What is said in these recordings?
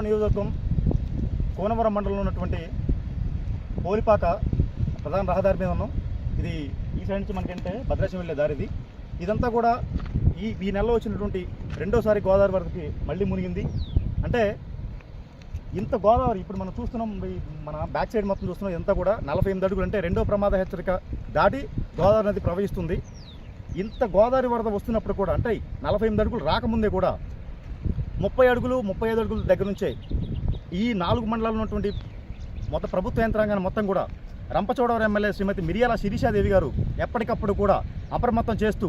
కోనవరం నియోజకవర్గం కోనవరం మండలంలో ఉన్నటువంటి పోలిపాక ప్రధాన రహదారి మీద ఉన్నాం. ఇది ఈ సైడ్ నుంచి మనకంటే భద్రాచలం వెళ్ళే దారిది. ఇదంతా కూడా ఈ ఈ నెలలో వచ్చినటువంటి రెండోసారి గోదావరి వరదకి మళ్ళీ మునిగింది. అంటే ఇంత గోదావరి ఇప్పుడు మనం చూస్తున్నాం ఈ మన బ్యాక్ సైడ్ మొత్తం చూస్తున్నాం ఇదంతా కూడా నలభై ఎనిమిది అడుగులు అంటే రెండో ప్రమాద హెచ్చరిక దాటి గోదావరి నది ప్రవహిస్తుంది. ఇంత గోదావరి వరద వస్తున్నప్పుడు కూడా అంటే నలభై ఎనిమిది అడుగులు రాకముందే కూడా ముప్పై అడుగులు ముప్పై ఐదు అడుగుల దగ్గర నుంచే ఈ నాలుగు మండలాలు ఉన్నటువంటి మొత్తం ప్రభుత్వ యంత్రాంగాన్ని మొత్తం కూడా రంపచోడవరం ఎమ్మెల్యే శ్రీమతి మిరియాల శిరీషాదేవి గారు ఎప్పటికప్పుడు కూడా అప్రమత్తం చేస్తూ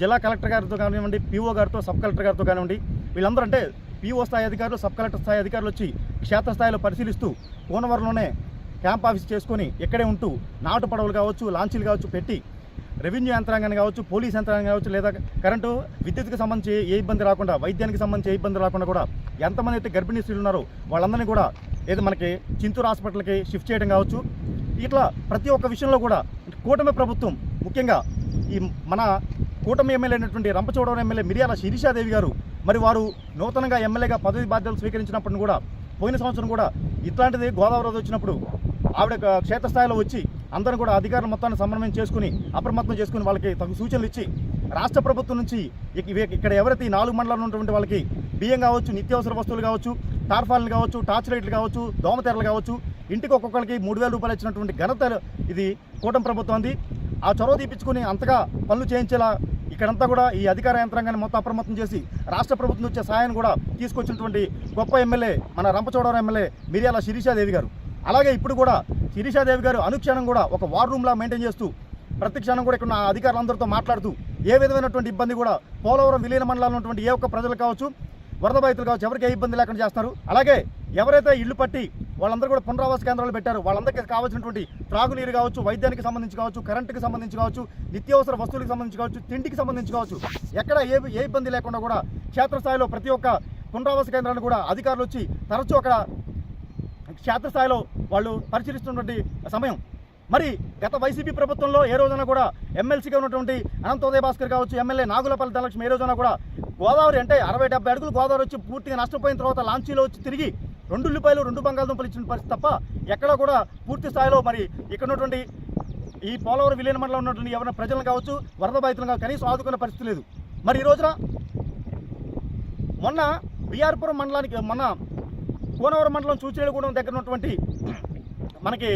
జిల్లా కలెక్టర్ గారితో కానివ్వండి పీఓ గారితో సబ్ కలెక్టర్ గారితో కానివ్వండి వీళ్ళందరూ అంటే పీఓ స్థాయి అధికారులు సబ్ కలెక్టర్ స్థాయి అధికారులు వచ్చి క్షేత్రస్థాయిలో పరిశీలిస్తూ కోనవరంలోనే క్యాంప్ ఆఫీస్ చేసుకొని ఇక్కడే ఉంటూ నాటు పడవలు కావచ్చు లాంచీలు కావచ్చు పెట్టి రెవెన్యూ యంత్రాంగాన్ని కావచ్చు పోలీస్ యంత్రాంగం కావచ్చు లేదా కరెంటు విద్యుత్కి సంబంధించి ఏ ఇబ్బంది రాకుండా వైద్యానికి సంబంధించి ఏ ఇబ్బంది రాకుండా కూడా ఎంతమంది అయితే గర్భిణీ స్త్రీలు ఉన్నారో వాళ్ళందరినీ కూడా ఏదో మనకి చింతూరు హాస్పిటల్కి షిఫ్ట్ చేయడం కావచ్చు. ఇట్లా ప్రతి ఒక్క విషయంలో కూడా కూటమి ప్రభుత్వం ముఖ్యంగా ఈ మన కూటమి ఎమ్మెల్యే అయినటువంటి రంపచోడవరం ఎమ్మెల్యే మిరియాల శిరీషాదేవి గారు మరి వారు నూతనంగా ఎమ్మెల్యేగా పదవి బాధ్యతలు స్వీకరించినప్పుడు కూడా పోయిన సంవత్సరం కూడా ఇట్లాంటిది గోదావరి వచ్చినప్పుడు ఆవిడ ఒక క్షేత్రస్థాయిలో వచ్చి అందరం కూడా అధికారులు మొత్తాన్ని సమన్వయం చేసుకుని అప్రమత్తం చేసుకుని వాళ్ళకి తగు సూచనలు ఇచ్చి రాష్ట్ర ప్రభుత్వం నుంచి ఇక్కడ ఎవరైతే ఈ నాలుగు మండలాలు ఉన్నటువంటి వాళ్ళకి బియ్యం కావచ్చు నిత్యావసర వస్తువులు కావచ్చు టార్ఫాల్ని కావచ్చు టార్చ్ లైట్లు కావచ్చు దోమతెరలు కావచ్చు ఇంటికి ఒక్కొక్కరికి మూడు వేల రూపాయలు ఇచ్చినటువంటి ఘనత ఇది కూటమి ప్రభుత్వం ఆ చొరవ తీపించుకుని అంతగా పనులు చేయించేలా ఇక్కడంతా కూడా ఈ అధికార యంత్రాంగాన్ని మొత్తం అప్రమత్తం చేసి రాష్ట్ర ప్రభుత్వం వచ్చే సహాయాన్ని కూడా తీసుకొచ్చినటువంటి గొప్ప ఎమ్మెల్యే మన రంపచోడవరం ఎమ్మెల్యే మిర్యాల శిరీషాదేవి గారు. అలాగే ఇప్పుడు కూడా శిరీషాదేవి గారు అనుక్షణం కూడా ఒక వార్ రూమ్లా మెయింటైన్ చేస్తూ ప్రతి క్షణం కూడా ఇక్కడ ఉన్న అధికారులందరితో మాట్లాడుతూ ఏ విధమైనటువంటి ఇబ్బంది కూడా పోలవరం విలీన మండలాల్లో ఉన్నటువంటి ఏ ఒక్క ప్రజలు కావచ్చు వరద బాధితులు కావచ్చు ఎవరికి ఏ ఇబ్బంది లేకుండా చేస్తారు. అలాగే ఎవరైతే ఇల్లు పట్టి వాళ్ళందరూ కూడా పునరావాస కేంద్రాలు పెట్టారు వాళ్ళందరికీ కావాల్సినటువంటి త్రాగునీరు కావచ్చు వైద్యానికి సంబంధించి కావచ్చు కరెంటుకి సంబంధించి కావచ్చు నిత్యావసర వస్తువులకు సంబంధించి కావచ్చు తిండికి సంబంధించి కావచ్చు ఎక్కడ ఏ ఏ ఇబ్బంది లేకుండా కూడా క్షేత్రస్థాయిలో ప్రతి ఒక్క పునరావాస కేంద్రాన్ని కూడా అధికారులు వచ్చి తరచూ అక్కడ క్షేత్రస్థాయిలో వాళ్ళు పరిశీలిస్తున్నటువంటి సమయం. మరి గత వైసీపీ ప్రభుత్వంలో ఏ రోజున కూడా ఎమ్మెల్సీగా ఉన్నటువంటి అనంతోదయ భాస్కర్ కావచ్చు ఎమ్మెల్యే నాగులపల్లి ధనలక్ష్మి ఏ రోజున కూడా గోదావరి అంటే అరవై డెబ్బై అడుగులు గోదావరి వచ్చి పూర్తిగా నష్టపోయిన తర్వాత లాంచీలో వచ్చి తిరిగి రెండు ఉల్లిపాయలు రెండు బంగాళదుంపలు ఇచ్చిన పరిస్థితి తప్ప ఎక్కడ కూడా పూర్తి స్థాయిలో మరి ఇక్కడ ఉన్నటువంటి ఈ పోలవరం విలీన మండలం ఉన్నటువంటి ఎవరైనా ప్రజలను కావచ్చు వరద బాధితులను కావచ్చు కనీసం ఆదుకునే పరిస్థితి లేదు. మరి ఈ రోజున మొన్న విఆర్పురం మండలానికి మొన్న కోనవరం మండలం చూచేడుగూడెం దగ్గర ఉన్నటువంటి మనకి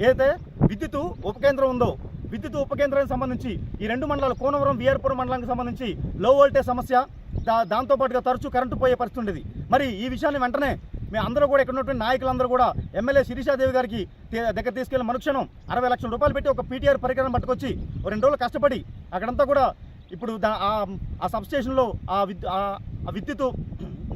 ఏదైతే విద్యుత్ ఉపకేంద్రం ఉందో విద్యుత్ ఉపకేంద్రానికి సంబంధించి ఈ రెండు మండలాలు కోనవరం బిఆర్పురం మండలానికి సంబంధించి లో వోల్టేజ్ సమస్య దా దాంతోపాటుగా తరచూ కరెంటు పోయే పరిస్థితి ఉండేది. మరి ఈ విషయాన్ని వెంటనే మేము అందరూ కూడా ఇక్కడ ఉన్నటువంటి నాయకులందరూ కూడా ఎమ్మెల్యే శిరీషాదేవి గారికి దగ్గర తీసుకెళ్ళి మరుక్షణం అరవై లక్షల రూపాయలు పెట్టి ఒక పీటీఆర్ పరికరం పట్టుకొచ్చి రెండు రోజులు కష్టపడి అక్కడంతా కూడా ఇప్పుడు దా ఆ- ఆ సబ్స్టేషన్లో ఆ ఆ- ఆ విద్యుత్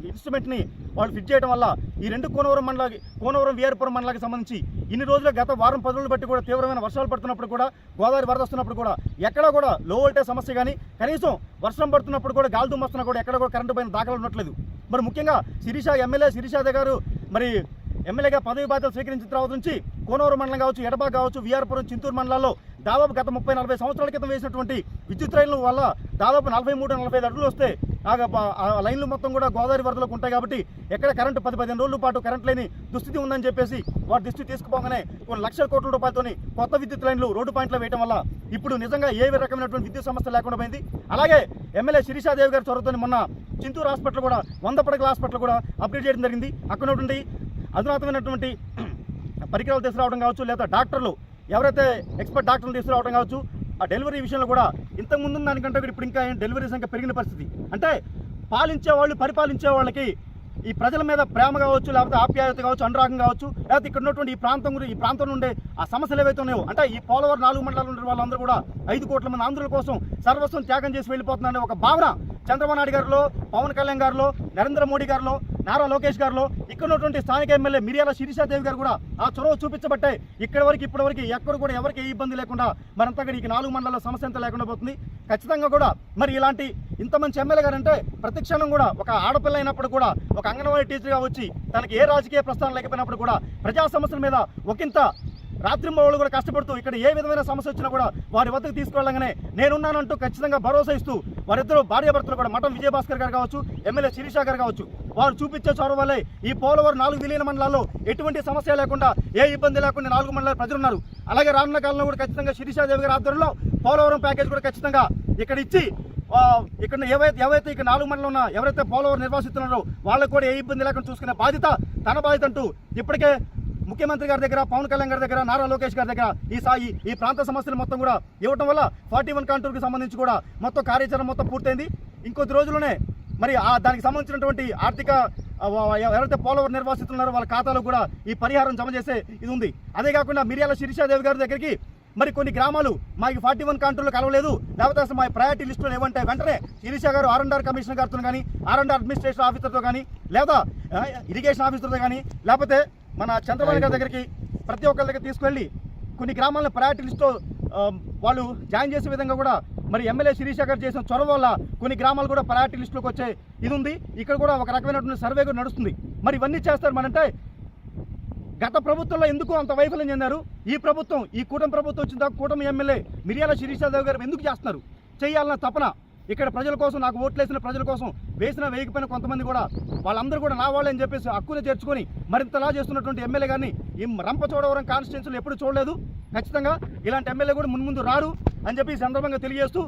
ఇన్స్ట్రుమెంట్ని వాళ్ళు ఫిట్ చేయడం వల్ల ఈ రెండు కోనవరం మండలాకి కోనవరం వీఆర్పురం మండలానికి సంబంధించి ఇన్ని రోజులు గత వారం పది రోజులు బట్టి కూడా తీవ్రమైన వర్షాలు పడుతున్నప్పుడు కూడా గోదావరి వరద వస్తున్నప్పుడు కూడా ఎక్కడా కూడా లో వోల్టేజ్ సమస్య కానీ కనీసం వర్షం పడుతున్నప్పుడు కూడా గాలి దుమ్మస్తున్నా కూడా ఎక్కడ కూడా కరెంటు పైన దాఖలు ఉండట్లేదు. మరి ముఖ్యంగా శిరీష ఎమ్మెల్యే శిరీషాద గారు మరి ఎమ్మెల్యేగా పదవి బాధ్యతలు స్వీకరించిన తర్వాత నుంచి కోనవరం మండలం కావచ్చు ఎడబా కావచ్చు విఆర్పురం చింతూరు మండలాల్లో దాదాపు గత ముప్పై నలభై సంవత్సరాల క్రితం వేసినటువంటి విద్యుత్ రైళ్ళ వల్ల దాదాపు నలభై మూడు నలభై అడుగులు వస్తే ఆ లైన్లు మొత్తం కూడా గోదావరి వరదలకు ఉంటాయి కాబట్టి ఎక్కడ కరెంటు పది పదిహేను రోజుల పాటు కరెంట్ లేని దుస్థితి ఉందని చెప్పేసి వారి దృష్టి తీసుకుపోగానే కొన్ని లక్షల కోట్ల రూపాయలతోని కొత్త విద్యుత్ లైన్లు రోడ్డు పాయింట్లో వేయడం వల్ల ఇప్పుడు నిజంగా ఏ రకమైనటువంటి విద్యుత్ సమస్య లేకుండా పోయింది. అలాగే ఎమ్మెల్యే శిరీషాదేవి గారి చొరవతో మొన్న చింతూరు హాస్పిటల్ కూడా వంద పడకల హాస్పిటల్ కూడా అప్డేట్ చేయడం జరిగింది. అక్కడ ఉన్నటువంటి అధునాతమైనటువంటి పరికరాలు తీసుకురావడం కావచ్చు లేదా డాక్టర్లు ఎవరైతే ఎక్స్పర్ట్ డాక్టర్లు తీసుకురావడం కావచ్చు ఆ డెలివరీ విషయంలో కూడా ఇంతకు ముందు దానికంటే ఇప్పుడు ఇంకా డెలివరీ సంఖ్య పెరిగిన పరిస్థితి. అంటే పాలించే వాళ్ళు పరిపాలించే వాళ్ళకి ఈ ప్రజల మీద ప్రేమ కావచ్చు లేకపోతే ఆప్యాయత కావచ్చు అనురాగం కావచ్చు లేకపోతే ఇక్కడ ఉన్నటువంటి ఈ ప్రాంతం గురించి ఈ ప్రాంతం నుండే ఆ సమస్యలు ఏవైతే ఉన్నాయో అంటే ఈ పోలవరం నాలుగు మండలాలు ఉండే వాళ్ళందరూ కూడా ఐదు కోట్ల మంది ఆంధ్రుల కోసం సర్వస్వం త్యాగం చేసి వెళ్ళిపోతున్నారనే ఒక భావన చంద్రబాబు నాయుడు గారిలో పవన్ కళ్యాణ్ గారిలో నరేంద్ర మోడీ గారిలో నారా లోకేష్ గారిలో ఇక్కడ ఉన్నటువంటి స్థానిక ఎమ్మెల్యే మిరియాల శిరీషాదేవి గారు కూడా ఆ చొరవ చూపించబట్టే ఇక్కడి వరకు ఇప్పటి వరకు ఎక్కడ కూడా ఎవరికి ఏ ఇబ్బంది లేకుండా మరంతా ఈ నాలుగు మండలాల సమస్య అంతా లేకుండా పోతుంది. ఖచ్చితంగా కూడా మరి ఇలాంటి ఇంత మంచి ఎమ్మెల్యే గారు అంటే ప్రతి క్షణం కూడా ఒక ఆడపిల్ల అయినప్పుడు కూడా ఒక అంగన్వాడీ టీచర్గా వచ్చి తనకి ఏ రాజకీయ ప్రస్థానం లేకపోయినప్పుడు కూడా ప్రజా సమస్యల మీద ఒకంత రాత్రింబవళ్ళు కూడా కష్టపడుతూ ఇక్కడ ఏ విధమైన సమస్య వచ్చినా కూడా వారి వద్దకు తీసుకెళ్ళగానే నేనున్నానంటూ ఖచ్చితంగా భరోసా ఇస్తూ వారిద్దరు భార్యాభర్తలు కూడా మఠం విజయభాస్కర్ గారు కావచ్చు ఎమ్మెల్యే శిరీష గారు కావచ్చు వారు చూపించే చొరవ వల్లే ఈ పోలవరం నాలుగు విలీన మండలాల్లో ఎటువంటి సమస్య లేకుండా ఏ ఇబ్బంది లేకుండా నాలుగు మండలాల ప్రజలు ఉన్నారు. అలాగే రానున్న కాలంలో కూడా ఖచ్చితంగా శిరీషాదేవి గారి ఆధ్వర్యంలో పోలవరం ప్యాకేజ్ కూడా ఖచ్చితంగా ఇక్కడ ఇచ్చి ఇక్కడ ఏవైతే ఎవరైతే ఇక్కడ నాలుగు మండలం ఉన్నా ఎవరైతే పోలవరం నిర్వాసిస్తున్నారో వాళ్ళకు కూడా ఏ ఇబ్బంది లేకుండా చూసుకునే బాధ్యత తన బాధ్యత అంటూ ఇప్పటికే ముఖ్యమంత్రి గారి దగ్గర పవన్ కళ్యాణ్ గారి దగ్గర నారా లోకేష్ గారి దగ్గర ఈ సాయి ఈ ప్రాంత సమస్యలు మొత్తం కూడా ఇవ్వటం వల్ల ఫార్టీ వన్ కంట్రోల్కి సంబంధించి కూడా మొత్తం కార్యాచరణ మొత్తం పూర్తయింది. ఇంకొద్ది రోజుల్లోనే మరి ఆ దానికి సంబంధించినటువంటి ఆర్థిక ఎవరైతే పోలవరం నిర్వాసితులు ఉన్నారో వాళ్ళ ఖాతాలో కూడా ఈ పరిహారం జమ చేసే ఇది ఉంది. అదే కాకుండా మిర్యాల శిరీషాదేవి గారి దగ్గరికి మరి కొన్ని గ్రామాలు మాకు ఫార్టీ వన్ కంట్రోల్ కలవలేదు. లేకపోతే అసలు మా ప్రయారిటీ లిస్టులో ఏమంటే వెంటనే శిరీష గారు ఆర్ఎండ్ఆర్ కమిషనర్ గారితో కానీ ఆర్ఎండ్ఆర్ అడ్మినిస్ట్రేషన్ ఆఫీసర్తో కానీ లేదా ఇరిగేషన్ ఆఫీసర్తో కానీ లేకపోతే మన చంద్రబాబు గారి దగ్గరికి ప్రతి ఒక్కరి దగ్గర తీసుకువెళ్ళి కొన్ని గ్రామాలను ప్రయారిటీ లిస్టులో వాళ్ళు జాయిన్ చేసే విధంగా కూడా మరి ఎమ్మెల్యే శిరీష గారు చేసిన చొరవ వల్ల కొన్ని గ్రామాలు కూడా ప్రయారిటీ లిస్టులోకి వచ్చే ఇది ఉంది. ఇక్కడ కూడా ఒక రకమైనటువంటి సర్వే కూడా నడుస్తుంది. మరి ఇవన్నీ చేస్తారు మనంటే గత ప్రభుత్వంలో ఎందుకు అంత వైఫల్యం చెందారు? ఈ ప్రభుత్వం ఈ కూటమి ప్రభుత్వం వచ్చిన కూటమి ఎమ్మెల్యే మిర్యాల శిరీష గారు ఎందుకు చేస్తున్నారు? చేయాలన్న తపన ఇక్కడ ప్రజల కోసం నాకు ఓట్లేసిన ప్రజల కోసం వేసిన వేయకపోయిన కొంతమంది కూడా వాళ్ళందరూ కూడా నా వాళ్ళని చెప్పేసి హక్కుని చేర్చుకొని మరింతలా చేస్తున్నటువంటి ఎమ్మెల్యే గారిని ఈ రంపచోడవరం కాన్స్టిట్యున్సీలో ఎప్పుడు చూడలేదు. ఖచ్చితంగా ఇలాంటి ఎమ్మెల్యే కూడా మున్ముందు రారు అని చెప్పి సందర్భంగా తెలియజేస్తూ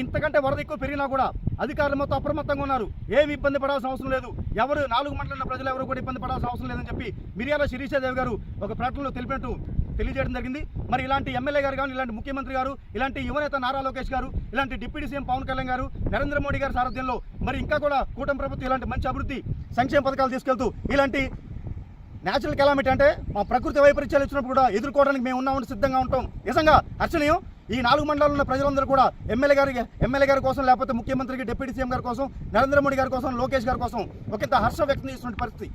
ఇంతకంటే వరద ఎక్కువ పెరిగినా కూడా అధికారులు మొత్తం అప్రమత్తంగా ఉన్నారు. ఏమి ఇబ్బంది పడాల్సిన అవసరం లేదు. ఎవరు నాలుగు మండలంలో ప్రజలు ఎవరు కూడా ఇబ్బంది పడాల్సిన అవసరం లేదని చెప్పి మిర్యాల శిరీషాదేవి గారు ఒక ప్రకటనలో తెలిపినట్టు తెలియజేయడం జరిగింది. మరి ఇలాంటి ఎమ్మెల్యే గారు కానీ ఇలాంటి ముఖ్యమంత్రి గారు ఇలాంటి యువనేత నారా లోకేష్ గారు ఇలాంటి డిప్యూటీ సీఎం పవన్ కళ్యాణ్ గారు నరేంద్ర మోడీ గారి సారథ్యంలో మరి ఇంకా కూడా కూటమి ప్రభుత్వం ఇలాంటి మంచి అభివృద్ధి సంక్షేమ పథకాలు తీసుకెళ్తూ ఇలాంటి నేచురల్ కెలామిటీ అంటే మా ప్రకృతి వైపరీత్యాలు వచ్చినప్పుడు కూడా ఎదుర్కోవడానికి మేము ఉన్నామని సిద్ధంగా ఉంటాం. నిజంగా అర్చనీయం ఈ నాలుగు మండలాల్లో ఉన్న ప్రజలందరూ కూడా ఎమ్మెల్యే గారి ఎమ్మెల్యే గారి కోసం లేకపోతే ముఖ్యమంత్రికి డిప్యూటీ సీఎం గారి కోసం నరేంద్ర మోడీ గారి కోసం లోకేష్ గారి కోసం ఒకంత హర్షం వ్యక్తం చేస్తున్న పరిస్థితి.